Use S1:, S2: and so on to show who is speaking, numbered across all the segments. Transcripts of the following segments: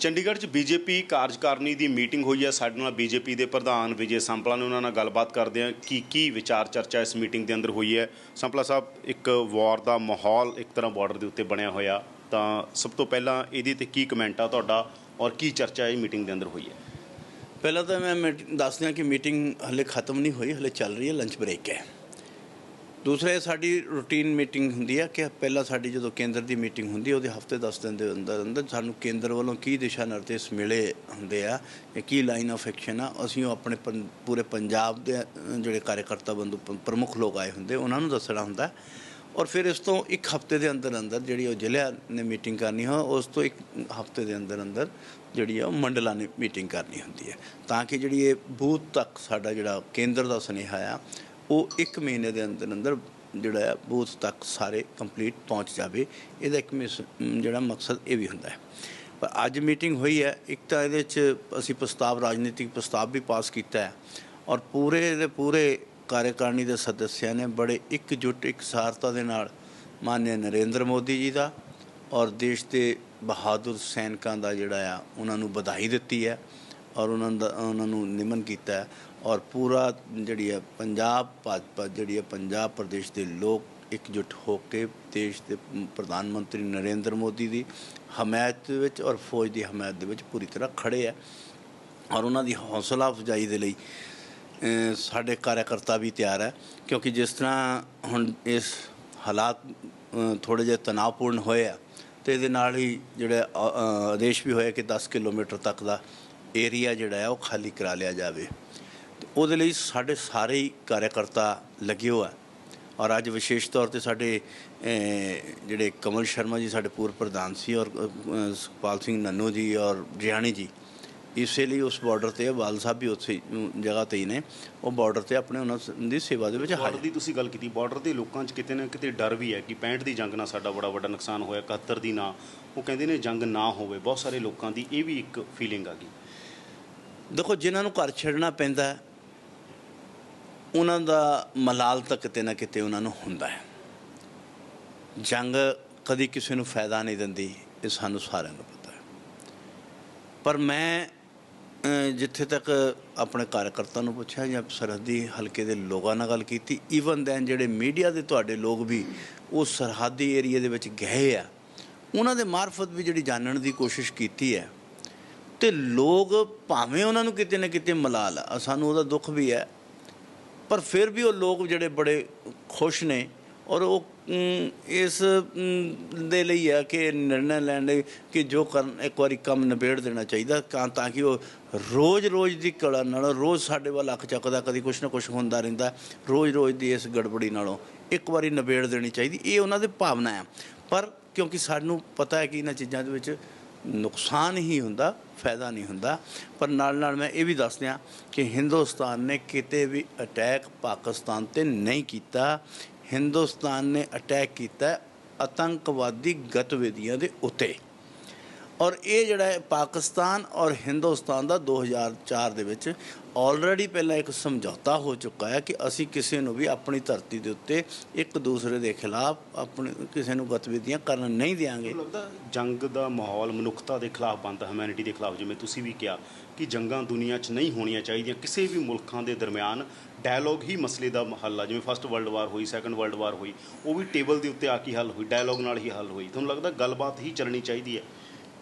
S1: ਚੰਡੀਗੜ੍ਹ 'ਚ ਬੀਜੇਪੀ ਕਾਰਜਕਾਰਨੀ ਦੀ ਮੀਟਿੰਗ ਹੋਈ ਹੈ। ਸਾਡੇ ਨਾਲ ਬੀਜੇਪੀ ਦੇ ਪ੍ਰਧਾਨ ਵਿਜੇ ਸੰਪਲਾ ਨੇ ਉਹਨਾਂ ਨਾਲ ਗੱਲਬਾਤ ਕਰਦੇ ਹਾਂ। ਕੀ ਕੀ ਵਿਚਾਰ ਚਰਚਾ ਇਸ ਮੀਟਿੰਗ ਦੇ ਅੰਦਰ ਹੋਈ ਹੈ? ਸੰਪਲਾ ਸਾਹਿਬ, ਇੱਕ ਵਾਰ ਦਾ ਮਾਹੌਲ ਇੱਕ ਤਰ੍ਹਾਂ ਬਾਰਡਰ ਦੇ ਉੱਤੇ ਬਣਿਆ ਹੋਇਆ। ਤਾਂ ਸਭ ਤੋਂ ਪਹਿਲਾਂ ਇਹਦੇ ਤੇ ਕੀ ਕਮੈਂਟ ਆ ਤੁਹਾਡਾ ਔਰ ਕੀ ਚਰਚਾ ਇਹ ਮੀਟਿੰਗ ਦੇ ਅੰਦਰ ਹੋਈ ਹੈ?
S2: ਪਹਿਲਾਂ ਤਾਂ ਮੈਂ ਮੀਟ- ਦੱਸ ਦਿਆਂ ਕਿ ਮੀਟਿੰਗ ਹਲੇ ਖਤਮ ਨਹੀਂ ਹੋਈ, ਹਲੇ ਚੱਲ ਰਹੀ ਹੈ, ਲੰਚ ਬ੍ਰੇਕ ਹੈ। ਦੂਸਰੇ ਸਾਡੀ ਰੂਟੀਨ ਮੀਟਿੰਗ ਹੁੰਦੀ ਹੈ ਕਿ ਪਹਿਲਾਂ ਸਾਡੀ ਜਦੋਂ ਕੇਂਦਰ ਦੀ ਮੀਟਿੰਗ ਹੁੰਦੀ ਉਹਦੇ ਹਫ਼ਤੇ 10 ਦਿਨ ਦੇ ਅੰਦਰ ਅੰਦਰ ਸਾਨੂੰ ਕੇਂਦਰ ਵੱਲੋਂ ਕੀ ਦਿਸ਼ਾ ਨਿਰਦੇਸ਼ ਮਿਲੇ ਹੁੰਦੇ ਆ ਕਿ ਕੀ ਲਾਈਨ ਆਫ ਐਕਸ਼ਨ ਆ, ਅਸੀਂ ਉਹ ਆਪਣੇ ਪੰ- ਪੂਰੇ ਪੰਜਾਬ ਦੇ ਜਿਹੜੇ ਕਾਰਜਕਰਤਾ ਬੰਦੂ ਪ੍ਰਮੁੱਖ ਲੋਕ ਆਏ ਹੁੰਦੇ, ਉਹਨਾਂ ਨੂੰ ਦੱਸਣਾ ਹੁੰਦਾ। ਔਰ ਫਿਰ ਇਸ ਤੋਂ ਇੱਕ ਹਫ਼ਤੇ ਦੇ ਅੰਦਰ ਅੰਦਰ ਜਿਹੜੀ ਉਹ ਜ਼ਿਲ੍ਹਿਆਂ ਨੇ ਮੀਟਿੰਗ ਕਰਨੀ ਹੋ ਉਸ ਤੋਂ ਇੱਕ ਹਫ਼ਤੇ ਦੇ ਅੰਦਰ ਅੰਦਰ ਜਿਹੜੀ ਆ ਉਹ ਮੰਡਲਾਂ ਨੇ ਮੀਟਿੰਗ ਕਰਨੀ ਹੁੰਦੀ ਹੈ ਤਾਂ ਕਿ ਜਿਹੜੀ ਇਹ ਬੂਥ ਤੱਕ ਸਾਡਾ ਜਿਹੜਾ ਕੇਂਦਰ ਦਾ ਸੁਨੇਹਾ ਆ ਉਹ ਇੱਕ ਮਹੀਨੇ ਦੇ ਅੰਦਰ ਅੰਦਰ ਜਿਹੜਾ ਆ ਬੂਥ ਤੱਕ ਸਾਰੇ ਕੰਪਲੀਟ ਪਹੁੰਚ ਜਾਵੇ। ਇਹਦਾ ਇੱਕ ਮਿਸ- ਜਿਹੜਾ ਮਕਸਦ ਇਹ ਵੀ ਹੁੰਦਾ ਹੈ। ਪਰ ਅੱਜ ਮੀਟਿੰਗ ਹੋਈ ਹੈ। ਇੱਕ ਤਾਂ ਇਹਦੇ 'ਚ ਅਸੀਂ ਪ੍ਰਸਤਾਵ, ਰਾਜਨੀਤਿਕ ਪ੍ਰਸਤਾਵ ਵੀ ਪਾਸ ਕੀਤਾ ਹੈ ਔਰ ਪੂਰੇ ਦੇ ਪੂਰੇ ਕਾਰਜਕਾਰਨੀ ਦੇ ਸਦੱਸਿਆਂ ਨੇ ਬੜੇ ਇਕਜੁੱਟ, ਇਕਸਾਰਤਾ ਦੇ ਨਾਲ ਮਾਨਯ ਨਰਿੰਦਰ ਮੋਦੀ ਜੀ ਦਾ ਔਰ ਦੇਸ਼ ਦੇ ਬਹਾਦਰ ਸੈਨਿਕਾਂ ਦਾ ਜਿਹੜਾ ਆ, ਉਹਨਾਂ ਨੂੰ ਵਧਾਈ ਦਿੱਤੀ ਹੈ ਔਰ ਉਹਨਾਂ ਦਾ, ਉਹਨਾਂ ਨੂੰ ਨਿਮਨ ਕੀਤਾ ਔਰ ਪੂਰਾ ਜਿਹੜੀ ਹੈ ਪੰਜਾਬ ਭਾਜਪਾ ਜਿਹੜੀ ਹੈ ਪੰਜਾਬ ਪ੍ਰਦੇਸ਼ ਦੇ ਲੋਕ ਇਕਜੁੱਟ ਹੋ ਕੇ ਦੇਸ਼ ਦੇ ਪ੍ਰਧਾਨ ਮੰਤਰੀ ਨਰਿੰਦਰ ਮੋਦੀ ਦੀ ਹਮਾਇਤ ਦੇ ਵਿੱਚ ਔਰ ਫੌਜ ਦੀ ਹਮਾਇਤ ਦੇ ਵਿੱਚ ਪੂਰੀ ਤਰ੍ਹਾਂ ਖੜੇ ਹੈ ਔਰ ਉਹਨਾਂ ਦੀ ਹੌਸਲਾ ਅਫਜ਼ਾਈ ਦੇ ਲਈ ਅ, ਸਾਡੇ ਕਾਰਜਕਰਤਾ ਵੀ ਤਿਆਰ ਹੈ ਕਿਉਂਕਿ ਜਿਸ ਤਰ੍ਹਾਂ ਹੁਣ ਇਸ ਹਾਲਾਤ ਥੋੜੇ ਜਿਹਾ ਤਣਾਅਪੂਰਨ ਹੋਏ ਆ ਤੇ ਇਹਦੇ ਨਾਲ ਹੀ ਜਿਹੜਾ ਆਦੇਸ਼ ਵੀ ਹੋਇਆ ਕਿ 10 ਕਿਲੋਮੀਟਰ ਤੱਕ ਦਾ ਏਰੀਆ ਜਿਹੜਾ ਹੈ ਉਹ ਖਾਲੀ ਕਰਾ ਲਿਆ ਜਾਵੇ। ਉਹਦੇ ਲਈ ਸਾਡੇ ਸਾਰੇ ਹੀ ਕਾਰਜਕਰਤਾ ਲੱਗੇ ਹੋਆ ਔਰ ਅੱਜ ਵਿਸ਼ੇਸ਼ ਤੌਰ ਤੇ ਸਾਡੇ ਜਿਹੜੇ ਕਮਲ ਸ਼ਰਮਾ ਜੀ ਸਾਡੇ ਪੂਰਵ ਪ੍ਰਧਾਨ ਸੀ ਔਰ ਸੁਖਪਾਲ ਸਿੰਘ ਨੰਨੂ ਜੀ ਔਰ ਰਿਆਣੀ ਜੀ ਇਸੇ ਲਈ ਉਸ ਬਾਰਡਰ ਤੇ ਵਾਲ ਸਾਹਿਬ ਵੀ ਉੱਥੇ ਜਗ੍ਹਾ ਤੇ ਹੀ ਨੇ। ਉਹ ਬਾਰਡਰ ਤੇ ਆਪਣੇ ਉਹਨਾਂ ਦੀ ਸੇਵਾ ਦੇ ਵਿੱਚ
S1: ਬਾਰਡਰ
S2: ਹਾਜ਼ਰ
S1: ਦੀ ਤੁਸੀਂ ਗੱਲ ਕੀਤੀ ਬਾਰਡਰ ਦੇ ਲੋਕਾਂ 'ਚ ਕਿਤੇ ਨਾ ਕਿਤੇ ਡਰ ਵੀ ਹੈ ਕਿ 65 ਦੀ ਜੰਗ ਨਾਲ ਸਾਡਾ ਬੜਾ ਵੱਡਾ ਨੁਕਸਾਨ ਹੋਇਆ 71 ਦੀ ਨਾ ਉਹ ਕਹਿੰਦੇ ਨੇ ਜੰਗ ਨਾ ਹੋਵੇ। ਬਹੁਤ ਸਾਰੇ ਲੋਕਾਂ ਦੀ ਇਹ ਵੀ ਇੱਕ ਫੀਲਿੰਗ ਆ ਗਈ।
S2: ਦੇਖੋ ਜਿਨ੍ਹਾਂ ਨੂੰ ਘਰ ਛੱਡਣਾ ਪੈਂਦਾ ਉਹਨਾਂ ਦਾ ਮਲਾਲ ਤਾਂ ਕਿਤੇ ਨਾ ਕਿਤੇ ਉਹਨਾਂ ਨੂੰ ਹੁੰਦਾ ਹੈ। ਜੰਗ ਕਦੀ ਕਿਸੇ ਨੂੰ ਫਾਇਦਾ ਨਹੀਂ ਦਿੰਦੀ, ਇਹ ਸਾਨੂੰ ਸਾਰਿਆਂ ਨੂੰ ਪਤਾ ਹੈ। ਪਰ ਮੈਂ ਜਿੱਥੇ ਤੱਕ ਆਪਣੇ ਕਾਰਜਕਰਤਾ ਨੂੰ ਪੁੱਛਿਆ ਜਾਂ ਸਰਹੱਦੀ ਹਲਕੇ ਦੇ ਲੋਕਾਂ ਨਾਲ ਗੱਲ ਕੀਤੀ ਈਵਨ ਦੈਨ ਜਿਹੜੇ ਮੀਡੀਆ ਦੇ ਤੁਹਾਡੇ ਲੋਕ ਵੀ ਉਹ ਸਰਹੱਦੀ ਏਰੀਆ ਦੇ ਵਿੱਚ ਗਏ ਆ, ਉਹਨਾਂ ਦੇ ਮਾਰਫਤ ਵੀ ਜਿਹੜੀ ਜਾਣਨ ਦੀ ਕੋਸ਼ਿਸ਼ ਕੀਤੀ ਹੈ, ਤੇ ਲੋਕ ਭਾਵੇਂ ਉਹਨਾਂ ਨੂੰ ਕਿਤੇ ਨਾ ਕਿਤੇ ਮਲਾਲ ਆ ਸਾਨੂੰ ਉਹਦਾ ਦੁੱਖ ਵੀ ਹੈ ਪਰ ਫਿਰ ਵੀ ਉਹ ਲੋਕ ਜਿਹੜੇ ਬੜੇ ਖੁਸ਼ ਨੇ ਔਰ ਉਹ ਇਸ ਦੇ ਲਈ ਹੈ ਕਿ ਨਿਰਣਾ ਲੈਣ ਲਈ ਕਿ ਜੋ ਕਰਨ, ਇੱਕ ਵਾਰੀ ਕੰਮ ਨਿਬੇੜ ਦੇਣਾ ਚਾਹੀਦਾ ਤਾਂ ਤਾਂ ਕਿ ਉਹ ਰੋਜ਼-ਰੋਜ਼ ਦੀ ਕਲਾ ਨਾਲ, ਰੋਜ਼ ਸਾਡੇ ਵੱਲ ਅੱਖ ਚੱਕਦਾ, ਕਦੀ ਕੁਛ ਨਾ ਕੁਛ ਹੁੰਦਾ ਰਹਿੰਦਾ, ਰੋਜ਼-ਰੋਜ਼ ਦੀ ਇਸ ਗੜਬੜੀ ਨਾਲੋਂ ਇੱਕ ਵਾਰੀ ਨਿਬੇੜ ਦੇਣੀ ਚਾਹੀਦੀ। ਇਹ ਉਹਨਾਂ ਦੀ ਭਾਵਨਾ ਹੈ ਪਰ ਕਿਉਂਕਿ ਸਾਨੂੰ ਪਤਾ ਹੈ ਕਿ ਇਹਨਾਂ ਚੀਜ਼ਾਂ ਦੇ ਵਿੱਚ ਨੁਕਸਾਨ ਹੀ ਹੁੰਦਾ, ਫਾਇਦਾ ਨਹੀਂ ਹੁੰਦਾ। ਪਰ ਨਾਲ ਨਾਲ ਮੈਂ ਇਹ ਵੀ ਦੱਸ ਦਿਆਂ ਕਿ ਹਿੰਦੁਸਤਾਨ ਨੇ ਕਿਤੇ ਵੀ ਅਟੈਕ ਪਾਕਿਸਤਾਨ ਤੇ ਨਹੀਂ ਕੀਤਾ। ਹਿੰਦੁਸਤਾਨ ਨੇ ਅਟੈਕ ਕੀਤਾ ਆਤੰਕਵਾਦੀ ਗਤੀਵਿਧੀਆਂ ਦੇ ਉੱਤੇ। ਔਰ ਇਹ ਜਿਹੜਾ ਹੈ ਪਾਕਿਸਤਾਨ ਔਰ ਹਿੰਦੁਸਤਾਨ ਦਾ 2004 ਦੇ ਵਿੱਚ ਆਲਰੇਡੀ ਪਹਿਲਾਂ ਇੱਕ ਸਮਝੌਤਾ ਹੋ ਚੁੱਕਾ ਹੈ ਕਿ ਅਸੀਂ ਕਿਸੇ ਨੂੰ ਵੀ ਆਪਣੀ ਧਰਤੀ ਦੇ ਉੱਤੇ ਇੱਕ ਦੂਸਰੇ ਦੇ ਖਿਲਾਫ ਆਪਣੇ ਕਿਸੇ ਨੂੰ ਗਤੀਵਿਧੀਆਂ ਕਰਨ ਨਹੀਂ ਦੇਵਾਂਗੇ
S1: ਲੱਗਦਾ ਜੰਗ ਦਾ ਮਾਹੌਲ ਮਨੁੱਖਤਾ ਦੇ ਖਿਲਾਫ ਬਣਦਾ ਹਿਊਮੈਨਿਟੀ ਦੇ ਖਿਲਾਫ। ਜਿਵੇਂ ਤੁਸੀਂ ਵੀ ਕਿਹਾ ਕਿ ਜੰਗਾਂ ਦੁਨੀਆ 'ਚ ਨਹੀਂ ਹੋਣੀਆਂ ਚਾਹੀਦੀਆਂ ਕਿਸੇ ਵੀ ਮੁਲਕਾਂ ਦੇ ਦਰਮਿਆਨ ਡਾਇਲੋਗ ਹੀ ਮਸਲੇ ਦਾ ਹੱਲ ਆ। ਜਿਵੇਂ ਫਸਟ ਵਰਲਡ ਵਾਰ ਹੋਈ ਸੈਕੰਡ ਵਰਲਡ ਵਾਰ ਹੋਈ ਉਹ ਵੀ ਟੇਬਲ ਦੇ ਉੱਤੇ ਆ ਕੇ ਹੱਲ ਹੋਈ ਡਾਇਲੋਗ ਨਾਲ ਹੀ ਹੱਲ ਹੋਈ। ਤੁਹਾਨੂੰ ਲੱਗਦਾ ਗੱਲਬਾਤ ਹੀ ਚੱਲਣੀ ਚਾਹੀਦੀ ਹੈ?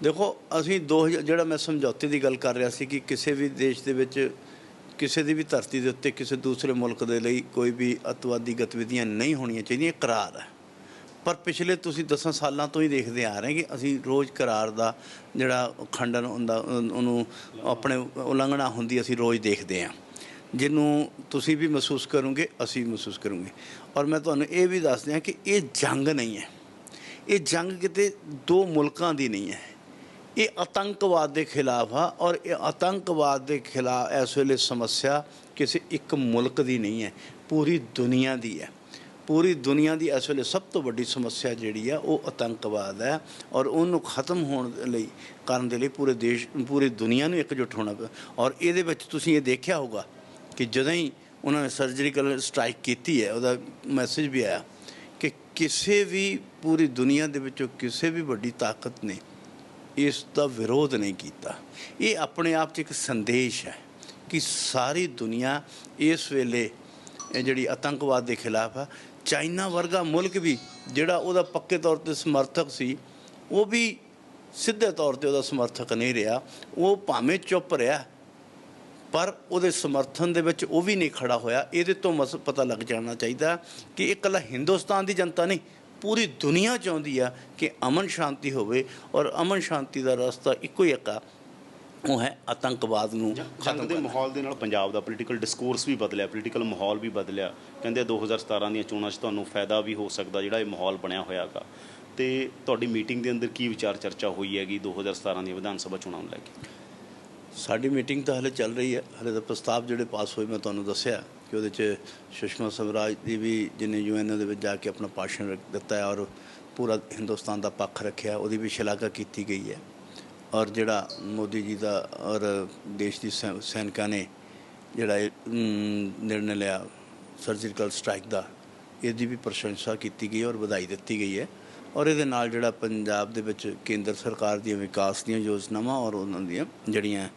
S2: ਦੇਖੋ ਅਸੀਂ 2000 ਜਿਹੜਾ ਮੈਂ ਸਮਝੌਤੇ ਦੀ ਗੱਲ ਕਰ ਰਿਹਾ ਸੀ ਕਿ ਕਿਸੇ ਵੀ ਦੇਸ਼ ਦੇ ਵਿੱਚ ਕਿਸੇ ਦੀ ਵੀ ਧਰਤੀ ਦੇ ਉੱਤੇ ਕਿਸੇ ਦੂਸਰੇ ਮੁਲਕ ਦੇ ਲਈ ਕੋਈ ਵੀ ਅਤਵਾਦੀ ਗਤੀਵਿਧੀਆਂ ਨਹੀਂ ਹੋਣੀਆਂ ਚਾਹੀਦੀਆਂ, ਇਹ ਕਰਾਰ ਹੈ। ਪਰ ਪਿਛਲੇ ਤੁਸੀਂ 10 ਸਾਲਾਂ ਤੋਂ ਹੀ ਦੇਖਦੇ ਆ ਰਹੇ ਕਿ ਅਸੀਂ ਰੋਜ਼ ਕਰਾਰ ਦਾ ਜਿਹੜਾ ਖੰਡਨ ਹੁੰਦਾ ਉਹਨੂੰ ਆਪਣੇ ਉਲੰਘਣਾ ਹੁੰਦੀ ਅਸੀਂ ਰੋਜ਼ ਦੇਖਦੇ ਆ ਜਿਹਨੂੰ ਤੁਸੀਂ ਵੀ ਮਹਿਸੂਸ ਕਰੋਗੇ, ਅਸੀਂ ਵੀ ਮਹਿਸੂਸ ਕਰੋਗੇ। ਔਰ ਮੈਂ ਤੁਹਾਨੂੰ ਇਹ ਵੀ ਦੱਸ ਦਿਆਂ ਕਿ ਇਹ ਜੰਗ ਨਹੀਂ ਹੈ। ਇਹ ਜੰਗ ਕਿਤੇ ਦੋ ਮੁਲਕਾਂ ਦੀ ਨਹੀਂ ਹੈ। ਇਹ ਆਤੰਕਵਾਦ ਦੇ ਖਿਲਾਫ ਆ ਔਰ ਇਹ ਆਤੰਕਵਾਦ ਦੇ ਖਿਲਾਫ ਇਸ ਵੇਲੇ ਸਮੱਸਿਆ ਕਿਸੇ ਇੱਕ ਮੁਲਕ ਦੀ ਨਹੀਂ ਹੈ, ਪੂਰੀ ਦੁਨੀਆ ਦੀ ਹੈ। ਪੂਰੀ ਦੁਨੀਆ ਦੀ ਇਸ ਵੇਲੇ ਸਭ ਤੋਂ ਵੱਡੀ ਸਮੱਸਿਆ ਜਿਹੜੀ ਆ, ਉਹ ਆਤੰਕਵਾਦ ਹੈ ਔਰ ਉਹਨੂੰ ਖਤਮ ਹੋਣ ਦੇ ਲਈ, ਕਰਨ ਦੇ ਲਈ ਪੂਰੇ ਦੇਸ਼, ਪੂਰੀ ਦੁਨੀਆ ਨੂੰ ਇਕਜੁੱਟ ਹੋਣਾ ਪਿਆ ਔਰ ਇਹਦੇ ਵਿੱਚ ਤੁਸੀਂ ਇਹ ਦੇਖਿਆ ਹੋਗਾ ਕਿ ਜਦੋਂ ਹੀ ਉਹਨਾਂ ਨੇ ਸਰਜਰੀਕਲ ਸਟ੍ਰਾਈਕ ਕੀਤੀ ਹੈ, ਉਹਦਾ ਮੈਸੇਜ ਵੀ ਆਇਆ ਕਿ ਕਿਸੇ ਵੀ ਪੂਰੀ ਦੁਨੀਆ ਦੇ ਵਿੱਚੋਂ ਕਿਸੇ ਵੀ ਵੱਡੀ ਤਾਕਤ ਨੇ ਇਸ ਦਾ ਵਿਰੋਧ ਨਹੀਂ ਕੀਤਾ। ਇਹ ਆਪਣੇ ਆਪ 'ਚ ਇੱਕ ਸੰਦੇਸ਼ ਹੈ ਕਿ ਸਾਰੀ ਦੁਨੀਆ ਇਸ ਵੇਲੇ ਇਹ ਜਿਹੜੀ ਆਤੰਕਵਾਦ ਦੇ ਖਿਲਾਫ ਆ। ਚਾਈਨਾ ਵਰਗਾ ਮੁਲਕ ਵੀ ਜਿਹੜਾ ਉਹਦਾ ਪੱਕੇ ਤੌਰ ਤੇ ਸਮਰਥਕ ਸੀ, ਉਹ ਵੀ ਸਿੱਧੇ ਤੌਰ ਤੇ ਉਹਦਾ ਸਮਰਥਕ ਨਹੀਂ ਰਿਹਾ। ਉਹ ਭਾਵੇਂ ਚੁੱਪ ਰਿਹਾ, ਪਰ ਉਹਦੇ ਸਮਰਥਨ ਦੇ ਵਿੱਚ ਉਹ ਵੀ ਨਹੀਂ ਖੜਾ ਹੋਇਆ। ਇਹਦੇ ਤੋਂ ਮਸ, ਪਤਾ ਲੱਗ ਜਾਣਾ ਚਾਹੀਦਾ ਕਿ ਇਹ ਇਕੱਲਾ ਹਿੰਦੁਸਤਾਨ ਦੀ ਜਨਤਾ ਨਹੀਂ ਪੂਰੀ ਦੁਨੀਆ ਚਾਹੁੰਦੀ ਆ ਕਿ ਅਮਨ ਸ਼ਾਂਤੀ ਹੋਵੇ ਔਰ ਅਮਨ ਸ਼ਾਂਤੀ ਦਾ ਰਸਤਾ ਇੱਕੋ ਹੀ ਇੱਕ ਆ ਉਹ ਹੈ ਆਤੰਕਵਾਦ ਨੂੰ ਖਤਮ
S1: ਦੇ ਮਾਹੌਲ ਦੇ ਨਾਲ ਪੰਜਾਬ ਦਾ ਪੋਲੀਟੀਕਲ ਡਿਸਕੋਰਸ ਵੀ ਬਦਲਿਆ ਪੋਲੀਟੀਕਲ ਮਾਹੌਲ ਵੀ ਬਦਲਿਆ। ਕਹਿੰਦੇ 2017 ਦੀਆਂ ਚੋਣਾਂ 'ਚ ਤੁਹਾਨੂੰ ਫਾਇਦਾ ਵੀ ਹੋ ਸਕਦਾ ਜਿਹੜਾ ਇਹ ਮਾਹੌਲ ਬਣਿਆ ਹੋਇਆਗਾ ਤੇ ਤੁਹਾਡੀ ਮੀਟਿੰਗ ਦੇ ਅੰਦਰ ਕੀ ਵਿਚਾਰ ਚਰਚਾ ਹੋਈ ਹੈਗੀ 2017 ਦੀਆਂ ਵਿਧਾਨ ਸਭਾ ਚੋਣਾਂ ਨੂੰ ਲੈ ਕੇ?
S2: ਸਾਡੀ ਮੀਟਿੰਗ ਤਾਂ ਹਲੇ ਚੱਲ ਰਹੀ ਹੈ। ਹਲੇ ਤਾਂ ਪ੍ਰਸਤਾਵ ਜਿਹੜੇ ਪਾਸ ਹੋਏ ਮੈਂ ਤੁਹਾਨੂੰ ਦੱਸਿਆ ਕਿ ਉਹਦੇ 'ਚ ਸੁਸ਼ਮਾ ਸਵਰਾਜ ਦੀ ਵੀ ਜਿਹਨੇ ਯੂਐਨ ਦੇ ਵਿੱਚ ਜਾ ਕੇ ਆਪਣਾ ਭਾਸ਼ਣ ਰੱਖ ਦਿੱਤਾ ਹੈ ਔਰ ਪੂਰਾ ਹਿੰਦੁਸਤਾਨ ਦਾ ਪੱਖ ਰੱਖਿਆ ਉਹਦੀ ਵੀ ਸ਼ਲਾਘਾ ਕੀਤੀ ਗਈ ਹੈ। ਔਰ ਜਿਹੜਾ ਮੋਦੀ ਜੀ ਦਾ ਔਰ ਦੇਸ਼ ਦੀ ਸੈ- ਸੈਨਿਕਾਂ ਨੇ ਜਿਹੜਾ ਇਹ, ਅਮ, ਲਿਆ ਸਰਜੀਕਲ ਸਟ੍ਰਾਈਕ ਦਾ ਇਹਦੀ ਵੀ ਪ੍ਰਸ਼ੰਸਾ ਕੀਤੀ ਗਈ ਔਰ ਵਧਾਈ ਦਿੱਤੀ ਗਈ ਹੈ। ਔਰ ਇਹਦੇ ਨਾਲ ਜਿਹੜਾ ਪੰਜਾਬ ਦੇ ਵਿੱਚ ਕੇਂਦਰ ਸਰਕਾਰ ਦੀਆਂ ਵਿਕਾਸ ਦੀਆਂ ਯੋਜਨਾਵਾਂ ਔਰ ਉਹਨਾਂ ਦੀਆਂ ਜਿਹੜੀਆਂ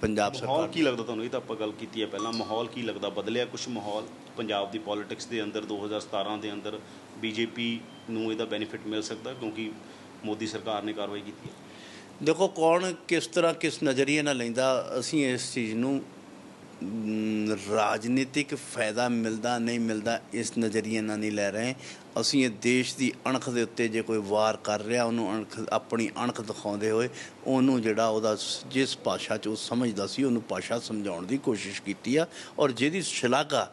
S2: ਪੰਜਾਬ
S1: ਮਾਹੌਲ
S2: ਸਰਕਾਰ
S1: ਕੀ ਲੱਗਦਾ ਤੁਹਾਨੂੰ? ਇਹ ਤਾਂ ਆਪਾਂ ਗੱਲ ਕੀਤੀ ਹੈ ਪਹਿਲਾਂ। ਮਾਹੌਲ ਕੀ ਲੱਗਦਾ? ਬਦਲਿਆ ਕੁਝ ਮਾਹੌਲ? ਪੰਜਾਬ ਦੀ ਪੋਲਿਟਿਕਸ ਦੇ ਅੰਦਰ 2017 ਦੇ ਅੰਦਰ ਬੀਜੇਪੀ ਨੂੰ ਇਹਦਾ ਬੈਨੀਫਿਟ ਮਿਲ ਸਕਦਾ ਕਿਉਂਕਿ ਮੋਦੀ ਸਰਕਾਰ ਨੇ ਕਾਰਵਾਈ ਕੀਤੀ ਹੈ?
S2: ਦੇਖੋ ਕੌਣ ਕਿਸ ਤਰ੍ਹਾਂ ਕਿਸ ਨਜ਼ਰੀਏ ਨਾਲ ਲੈਂਦਾ ਅਸੀਂ ਇਸ ਚੀਜ਼ ਨੂੰ ਰਾਜਨੀਤਿਕ ਫਾਇਦਾ ਮਿਲਦਾ, ਨਹੀਂ ਮਿਲਦਾ, ਇਸ ਨਜ਼ਰੀਏ ਨਾਲ ਨਹੀਂ ਲੈ ਰਹੇ। ਅਸੀਂ ਇਹ ਦੇਸ਼ ਦੀ ਅਣਖ ਦੇ ਉੱਤੇ ਜੇ ਕੋਈ ਵਾਰ ਕਰ ਰਿਹਾ, ਉਹਨੂੰ ਅਣਖ, ਆਪਣੀ ਅਣਖ ਦਿਖਾਉਂਦੇ ਹੋਏ, ਉਹਨੂੰ ਜਿਹੜਾ ਉਹਦਾ ਜਿਸ ਭਾਸ਼ਾ 'ਚ ਉਹ ਸਮਝਦਾ ਸੀ, ਉਹਨੂੰ ਭਾਸ਼ਾ ਸਮਝਾਉਣ ਦੀ ਕੋਸ਼ਿਸ਼ ਕੀਤੀ ਆ, ਔਰ ਜਿਹਦੀ ਸ਼ਲਾਘਾ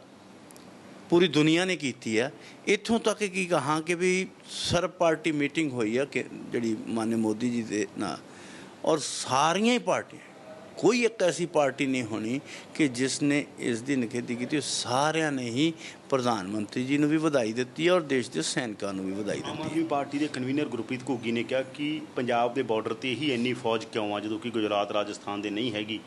S2: ਪੂਰੀ ਦੁਨੀਆ ਨੇ ਕੀਤੀ ਆ, ਇੱਥੋਂ ਤੱਕ ਕੀ ਕਹਾਂ ਕਿ ਵੀ ਸਰਬ ਪਾਰਟੀ ਮੀਟਿੰਗ ਹੋਈ ਆ ਕਿ ਜਿਹੜੀ ਮਾਨਯ ਮੋਦੀ ਜੀ ਦੇ ਨਾਲ ਔਰ ਸਾਰੀਆਂ ਹੀ ਪਾਰਟੀਆਂ ਕੋਈ ਇੱਕ ਐਸੀ ਪਾਰਟੀ ਨਹੀਂ ਹੋਣੀ ਕਿ ਜਿਸ ਨੇ ਇਸ ਦੀ ਨਿਖੇਧੀ ਕੀਤੀ ਸਾਰਿਆਂ ਨੇ ਹੀ ਪ੍ਰਧਾਨ ਮੰਤਰੀ ਜੀ ਨੂੰ ਵੀ ਵਧਾਈ ਦਿੱਤੀ ਹੈ ਔਰ ਦੇਸ਼ ਦੇ ਸੈਨਿਕਾਂ ਨੂੰ ਵੀ ਵਧਾਈ
S1: ਆਮ
S2: ਦਿੱਤੀ
S1: ਆਦਮੀ ਪਾਰਟੀ ਦੇ ਕਨਵੀਨਰ ਗੁਰਪ੍ਰੀਤ ਘੁੱਗੀ ਨੇ ਕਿਹਾ ਕਿ ਪੰਜਾਬ ਦੇ ਬਾਰਡਰ ਤੇ ਹੀ ਇੰਨੀ ਫੌਜ ਕਿਉਂ ਆ ਜਦੋਂ ਕਿ ਗੁਜਰਾਤ ਰਾਜਸਥਾਨ ਦੇ ਨਹੀਂ ਹੈਗੀ।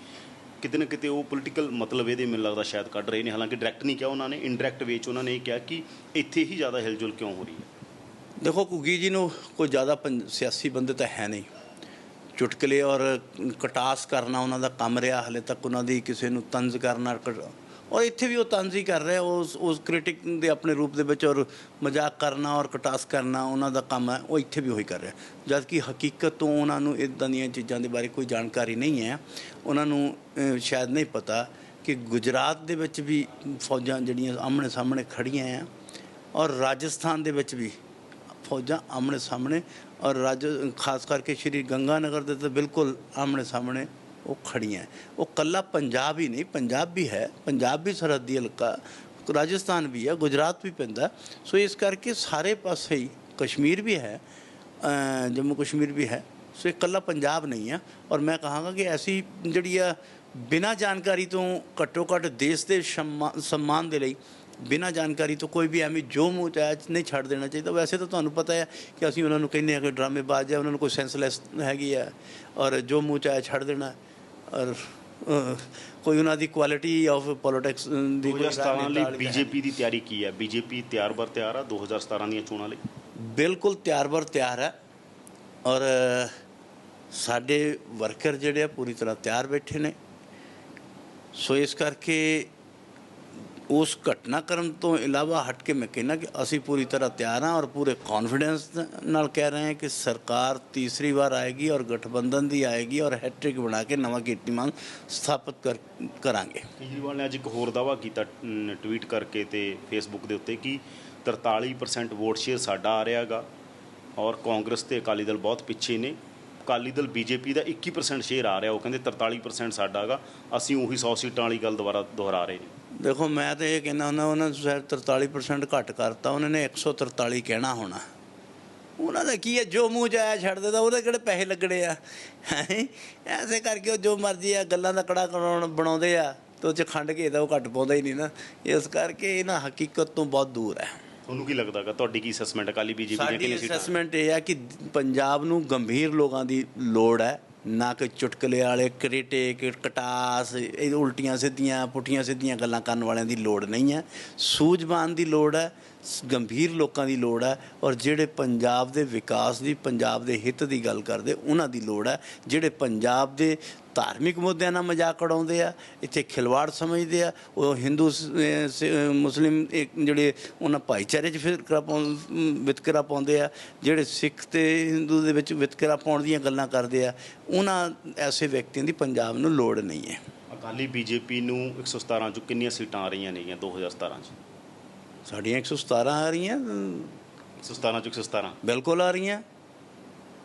S1: ਕਿਤੇ ਨਾ ਕਿਤੇ ਉਹ ਪੋਲੀਟੀਕਲ ਮਤਲਬ ਇਹਦੇ ਮੈਨੂੰ ਲੱਗਦਾ ਸ਼ਾਇਦ ਕੱਢ ਰਹੇ ਨੇ। ਹਾਲਾਂਕਿ ਡਾਇਰੈਕਟ ਨਹੀਂ ਕਿਹਾ ਉਹਨਾਂ ਨੇ ਇਨਡਾਇਰੈਕਟ ਵੇਚ ਉਹਨਾਂ ਨੇ ਇਹ ਕਿਹਾ ਕਿ ਇੱਥੇ ਹੀ ਜ਼ਿਆਦਾ ਹਿਲਜੁਲ ਕਿਉਂ ਹੋ ਰਹੀ ਹੈ?
S2: ਦੇਖੋ ਘੁੱਗੀ ਜੀ ਨੂੰ ਕੋਈ ਜ਼ਿਆਦਾ ਸਿਆਸੀ ਬੰਦੇ ਤਾਂ ਹੈ ਨਹੀਂ। ਚੁਟਕਲੇ ਔਰ ਕਟਾਸ ਕਰਨਾ ਉਹਨਾਂ ਦਾ ਕੰਮ ਰਿਹਾ, ਹਲੇ ਤੱਕ ਉਹਨਾਂ ਦੀ ਕਿਸੇ ਨੂੰ ਤੰਜ਼ ਕਰਨਾ, ਕਟ- ਔਰ ਇੱਥੇ ਵੀ ਉਹ ਤੰਜ਼ ਹੀ ਕਰ ਰਿਹਾ ਉਸ ਉਸ ਕ੍ਰਿਟਿਕ ਦੇ ਆਪਣੇ ਰੂਪ ਦੇ ਵਿੱਚ ਔਰ ਮਜ਼ਾਕ ਕਰਨਾ ਔਰ ਕਟਾਸ ਕਰਨਾ ਉਹਨਾਂ ਦਾ ਕੰਮ ਹੈ, ਉਹ ਇੱਥੇ ਵੀ ਉਹੀ ਕਰ ਰਿਹਾ। ਜਦ ਕਿ ਹਕੀਕਤ ਤੋਂ ਉਹਨਾਂ ਨੂੰ ਇਦਾਂ ਦੀਆਂ ਚੀਜ਼ਾਂ ਦੇ ਬਾਰੇ ਕੋਈ ਜਾਣਕਾਰੀ ਨਹੀਂ ਹੈ, ਉਹਨਾਂ ਨੂੰ ਸ਼ਾਇਦ ਨਹੀਂ ਪਤਾ ਕਿ ਗੁਜਰਾਤ ਦੇ ਵਿੱਚ ਵੀ ਫੌਜਾਂ ਜਿਹੜੀਆਂ ਆਮਣੇ ਸਾਹਮਣੇ ਖੜੀਆਂ ਆ ਔਰ ਰਾਜਸਥਾਨ ਦੇ ਵਿੱਚ ਵੀ ਫੌਜਾਂ ਆਮਣੇ ਸਾਹਮਣੇ ਔਰ ਰਾਜ, ਖਾਸ ਕਰਕੇ ਸ਼੍ਰੀ ਗੰਗਾਨਗਰ ਦੇ ਤਾਂ ਬਿਲਕੁਲ ਆਮਣੇ ਸਾਹਮਣੇ ਉਹ ਖੜੀਆਂ ਉਹ ਕੱਲਾ ਪੰਜਾਬ ਹੀ ਨਹੀਂ, ਪੰਜਾਬ ਵੀ ਹੈ, ਪੰਜਾਬ ਵੀ ਸਰਹੱਦੀ ਹਲਕਾ, ਰਾਜਸਥਾਨ ਵੀ ਹੈ, ਗੁਜਰਾਤ ਵੀ ਪੈਂਦਾ ਸੋ ਇਸ ਕਰਕੇ ਸਾਰੇ ਪਾਸੇ ਹੀ ਕਸ਼ਮੀਰ ਵੀ ਹੈ ਜੰਮੂ ਕਸ਼ਮੀਰ ਵੀ ਹੈ। ਸੋ ਇਹ ਕੱਲਾ ਪੰਜਾਬ ਨਹੀਂ ਆ ਔਰ ਮੈਂ ਕਹਾਂਗਾ ਕਿ ਐਸੀ ਜਿਹੜੀ ਆ ਬਿਨਾਂ ਜਾਣਕਾਰੀ ਤੋਂ ਘੱਟੋ ਘੱਟ ਦੇਸ਼ ਦੇ ਸ਼ਮਾ- ਸਨਮਾਨ ਦੇ ਲਈ ਬਿਨਾਂ ਜਾਣਕਾਰੀ ਤੋਂ ਕੋਈ ਵੀ ਐਵੇਂ ਜੋ ਮੂੰਹ ਚ ਆਇਆ ਨਹੀਂ ਛੱਡ ਦੇਣਾ ਚਾਹੀਦਾ। ਵੈਸੇ ਤਾਂ ਤੁਹਾਨੂੰ ਪਤਾ ਹੈ ਕਿ ਅਸੀਂ ਉਹਨਾਂ ਨੂੰ ਕਹਿੰਦੇ ਆ ਕਿ ਡਰਾਮੇਬਾਜ਼ ਹੈ ਉਹਨਾਂ ਨੂੰ ਕੋਈ ਸੈਂਸਲੈਸ ਹੈਗੀ ਹੈ ਔਰ ਜੋ ਮੂੰਹ ਚ ਆਇਆ ਛੱਡ ਦੇਣਾ। ਔਰ ਕੋਈ ਉਹਨਾਂ ਦੀ ਕੁਆਲਿਟੀ ਆਫ ਪੋਲਿਟਿਕਸ ਦੀ ਕੋਈ
S1: 2017 ਲਈ ਬੀਜੇਪੀ ਦੀ ਤਿਆਰੀ ਕੀ ਹੈ? ਬੀਜੇਪੀ ਤਿਆਰ ਬਰ ਤਿਆਰ ਆ 2017 ਦੀਆਂ ਚੋਣਾਂ ਲਈ?
S2: ਬਿਲਕੁਲ ਤਿਆਰ ਬਰ ਤਿਆਰ ਹੈ। ਔਰ ਸਾਡੇ ਵਰਕਰ ਜਿਹੜੇ ਆ ਪੂਰੀ ਤਰ੍ਹਾਂ ਤਿਆਰ ਬੈਠੇ ਨੇ। ਸੋ ਇਸ ਕਰਕੇ ਉਸ ਘਟਨਾਕ੍ਰਮ ਤੋਂ ਇਲਾਵਾ ਹਟ ਕੇ ਮੈਂ ਕਹਿੰਦਾ ਕਿ ਅਸੀਂ ਪੂਰੀ ਤਰ੍ਹਾਂ ਤਿਆਰ ਹਾਂ ਔਰ ਪੂਰੇ ਕੌਨਫੀਡੈਂਸ ਨਾਲ ਕਹਿ ਰਹੇ ਹਾਂ ਕਿ ਸਰਕਾਰ ਤੀਸਰੀ ਵਾਰ ਆਏਗੀ ਔਰ ਗਠਬੰਧਨ ਦੀ ਆਏਗੀ ਔਰ ਹੈਟ੍ਰਿਕ ਬਣਾ ਕੇ ਨਵਾਂ ਕੀਰਤੀਮਾਨ ਸਥਾਪਿਤ ਕਰ ਕਰਾਂਗੇ
S1: ਕੇਜਰੀਵਾਲ ਨੇ ਅੱਜ ਇੱਕ ਹੋਰ ਦਾਵਾ ਕੀਤਾ ਟਵੀਟ ਕਰਕੇ ਤੇ ਫੇਸਬੁੱਕ ਦੇ ਉੱਤੇ ਕਿ 43% ਵੋਟ ਸ਼ੇਅਰ ਸਾਡਾ ਆ ਰਿਹਾਗਾ ਔਰ ਕਾਂਗਰਸ ਤੇ ਅਕਾਲੀ ਦਲ ਬਹੁਤ ਪਿੱਛੇ ਨੇ। ਅਕਾਲੀ ਦਲ ਬੀਜੇਪੀ ਦਾ 21% ਸ਼ੇਅਰ ਆ ਰਿਹਾ, ਉਹ ਕਹਿੰਦੇ 43% ਸਾਡਾ ਹੈਗਾ, ਅਸੀਂ ਉਹੀ 100 ਸੀਟਾਂ ਵਾਲੀ ਗੱਲ ਦੁਬਾਰਾ ਦੁਹਰਾ ਰਹੇ ਨੇ।
S2: ਦੇਖੋ, ਮੈਂ ਤਾਂ ਇਹ ਕਹਿੰਦਾ ਹੁੰਦਾ, ਉਹਨਾਂ ਨੂੰ ਸ਼ਾਇਦ 43% ਘੱਟ ਕਰਤਾ, ਉਹਨਾਂ ਨੇ 143 ਕਹਿਣਾ ਹੋਣਾ। ਉਹਨਾਂ ਦਾ ਕੀ ਹੈ, ਜੋ ਮੂੰਹ ਚ ਆਇਆ ਛੱਡ ਦੇਦਾ, ਉਹਦੇ ਕਿਹੜੇ ਪੈਸੇ ਲੱਗਣੇ ਆ? ਹੈਂ? ਐਸੇ ਕਰਕੇ ਉਹ ਜੋ ਮਰਜ਼ੀ ਆ, ਗੱਲਾਂ ਦਾ ਕੜਾ ਕਰਾਉਣ ਬਣਾਉਂਦੇ ਆ, ਤੇ ਉਹ ਚ ਖੰਡ ਕੇ ਦਾ ਉਹ ਘੱਟ ਪਾਉਂਦਾ ਹੀ ਨਹੀਂ ਨਾ। ਇਸ ਕਰਕੇ ਇਹਨਾਂ ਹਕੀਕਤ ਤੋਂ ਬਹੁਤ ਦੂਰ ਹੈ।
S1: ਤੁਹਾਨੂੰ ਕੀ ਲੱਗਦਾਗਾ? ਤੁਹਾਡੀ ਕੀ ਅਸੈਸਮੈਂਟ ਅਕਾਲੀ ਬੀਜੇਪੀ ਦੀਆਂ ਕਿੰਨੀਆਂ ਸੀਟਾਂ?
S2: ਅਸੈਸਮੈਂਟ ਇਹ ਹੈ ਕਿ ਪੰਜਾਬ ਨੂੰ ਗੰਭੀਰ ਲੋਕਾਂ ਦੀ ਲੋੜ ਹੈ। ਨਾ ਕਿ ਚੁਟਕਲੇ ਵਾਲੇ ਕ੍ਰਿਟਿਕ ਕਟਾਸ ਇਹ ਉਲਟੀਆਂ ਸਿੱਧੀਆਂ ਪੁੱਠੀਆਂ ਸਿੱਧੀਆਂ ਗੱਲਾਂ ਕਰਨ ਵਾਲਿਆਂ ਦੀ ਲੋੜ ਨਹੀਂ ਹੈ। ਸੂਝਵਾਨ ਦੀ ਲੋੜ ਹੈ ਗੰਭੀਰ ਲੋਕਾਂ ਦੀ ਲੋੜ ਹੈ ਔਰ ਜਿਹੜੇ ਪੰਜਾਬ ਦੇ ਵਿਕਾਸ ਦੀ ਪੰਜਾਬ ਦੇ ਹਿੱਤ ਦੀ ਗੱਲ ਕਰਦੇ ਉਹਨਾਂ ਦੀ ਲੋੜ ਹੈ। ਜਿਹੜੇ ਪੰਜਾਬ ਦੇ ਧਾਰਮਿਕ ਮੁੱਦਿਆਂ ਨਾਲ ਮਜ਼ਾਕ ਉਡਾਉਂਦੇ ਆ ਇੱਥੇ ਖਿਲਵਾੜ ਸਮਝਦੇ ਆ ਉਹ ਹਿੰਦੂ ਮੁਸਲਿਮ ਇੱਕ ਜਿਹੜੇ ਉਹਨਾਂ ਭਾਈਚਾਰੇ 'ਚ ਫਿਰਕਰਾ ਪਾਉਂ ਵਿਤਕਰਾ ਪਾਉਂਦੇ ਆ ਜਿਹੜੇ ਸਿੱਖ ਤੇ ਹਿੰਦੂ ਦੇ ਵਿੱਚ ਵਿਤਕਰਾ ਪਾਉਣ ਦੀਆਂ ਗੱਲਾਂ ਕਰਦੇ ਆ ਉਹਨਾਂ ਐਸੇ ਵਿਅਕਤੀਆਂ ਦੀ ਪੰਜਾਬ ਨੂੰ ਲੋੜ ਨਹੀਂ ਹੈ।
S1: ਅਕਾਲੀ ਬੀਜੇਪੀ ਨੂੰ 117 ਚੋਂ ਕਿੰਨੀਆਂ ਸੀਟਾਂ ਆ ਰਹੀਆਂ ਨੇਗੀਆਂ 2017 ਚ?
S2: ਸਾਡੀਆਂ 117 ਆ ਰਹੀਆਂ ਅਮ,
S1: 117 ਚੋਂ 117
S2: ਬਿਲਕੁਲ ਆ ਰਹੀਆਂ।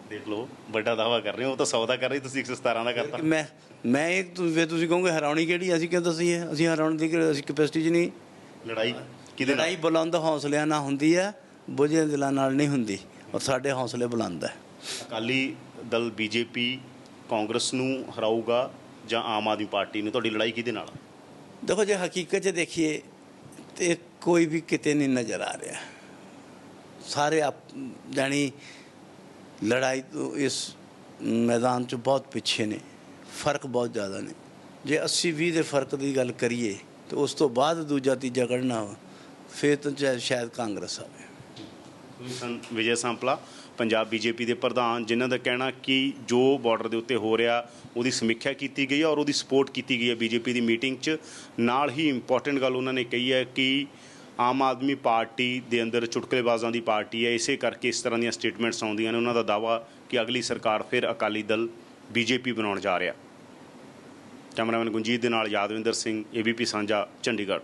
S1: ਦੇਖ ਲਓ ਵੱਡਾ ਦਾਵਾ ਕਰ ਰਹੇ ਹੋ ਉਹ ਤਾਂ 100 ਦਾ ਕਰ ਰਹੇ ਤੁਸੀਂ 117 ਦਾ ਕਰਤਾ।
S2: ਮੈਂ ਮੈਂ ਇੱਕ ਤੁਸੀਂ ਤੁਸੀਂ ਕਹੋਗੇ ਹਰਾਉਣੀ ਕਿਹੜੀ ਅਸੀਂ ਕਿਉਂ ਦਸੀਏ ਅਸੀਂ ਹਰਾਉਣ ਦੀ ਅਸੀਂ ਕੈਪੈਸਿਟੀ 'ਚ ਨਹੀਂ।
S1: ਲੜਾਈ ਕਿਹਦੇ ਨਾਲ?
S2: ਲੜਾਈ ਬੁਲੰਦ ਹੌਸਲਿਆਂ ਨਾਲ ਹੁੰਦੀ ਹੈ ਬੁਝੇ ਦਿਲਾਂ ਨਾਲ ਨਹੀਂ ਹੁੰਦੀ ਔਰ ਸਾਡੇ ਹੌਸਲੇ ਬੁਲੰਦ ਹੈ
S1: ਅਕਾਲੀ ਦਲ ਬੀਜੇਪੀ ਕਾਂਗਰਸ ਨੂੰ ਹਰਾਊਗਾ ਜਾਂ ਆਮ ਆਦਮੀ ਪਾਰਟੀ ਨੂੰ? ਤੁਹਾਡੀ ਲੜਾਈ ਕਿਹਦੇ ਨਾਲ?
S2: ਦੇਖੋ ਜੇ ਹਕੀਕਤ 'ਚ ਦੇਖੀਏ ਤੇ ਕੋਈ ਵੀ ਕਿਤੇ ਨਹੀਂ ਨਜ਼ਰ ਆ ਰਿਹਾ। ਸਾਰੇ ਆਪ ਜਾਣੀ ਲੜਾਈ ਤੋਂ ਇਸ ਮੈਦਾਨ 'ਚ ਬਹੁਤ ਪਿੱਛੇ ਨੇ। ਫ਼ਰਕ ਬਹੁਤ ਜ਼ਿਆਦਾ ਨੇ। ਜੇ 80 20 ਦੇ ਫ਼ਰਕ ਦੀ ਗੱਲ ਕਰੀਏ ਤੇ ਉਸ ਤੋਂ ਬਾਅਦ ਦੂਜਾ ਤੀਜਾ ਕੱਢਣਾ ਵਾ, ਫਿਰ ਤਾਂ ਸ਼ਾਇਦ ਕਾਂਗਰਸ ਆਵੇ।
S1: ਤੁਸੀਂ ਸਨ ਵਿਜੇ ਸੰਪਲਾ ਪੰਜਾਬ ਬੀਜੇਪੀ ਦੇ ਪ੍ਰਧਾਨ ਜਿਨ੍ਹਾਂ ਦਾ ਕਹਿਣਾ ਕਿ ਜੋ ਬਾਰਡਰ ਦੇ ਉੱਤੇ ਹੋ ਰਿਹਾ ਉਹਦੀ ਸਮੀਖਿਆ ਕੀਤੀ ਗਈ ਹੈ ਔਰ ਉਹਦੀ ਸਪੋਰਟ ਕੀਤੀ ਗਈ ਹੈ ਬੀਜੇਪੀ ਦੀ ਮੀਟਿੰਗ 'ਚ। ਨਾਲ ਹੀ ਇੰਪੋਰਟੈਂਟ ਗੱਲ ਉਹਨਾਂ ਨੇ ਕਹੀ ਹੈ ਕਿ ਆਮ ਆਦਮੀ ਪਾਰਟੀ ਦੇ ਅੰਦਰ ਚੁਟਕਲੇਬਾਜ਼ਾਂ ਦੀ ਪਾਰਟੀ ਹੈ, ਇਸੇ ਕਰਕੇ ਇਸ ਤਰ੍ਹਾਂ ਦੀਆਂ ਸਟੇਟਮੈਂਟਸ ਆਉਂਦੀਆਂ ਨੇ। ਉਹਨਾਂ ਦਾ ਦਾਵਾ ਕਿ ਅਗਲੀ ਸਰਕਾਰ ਫਿਰ ਅਕਾਲੀ ਦਲ ਬੀਜੇਪੀ ਬਣਾਉਣ ਜਾ ਰਿਹਾ। ਕੈਮਰਾਮੈਨ ਗੁੰਜੀਤ ਦੇ ਨਾਲ ਯਾਦਵਿੰਦਰ ਸਿੰਘ, ਏਬੀਪੀ ਸਾਂਝਾ, ਚੰਡੀਗੜ੍ਹ।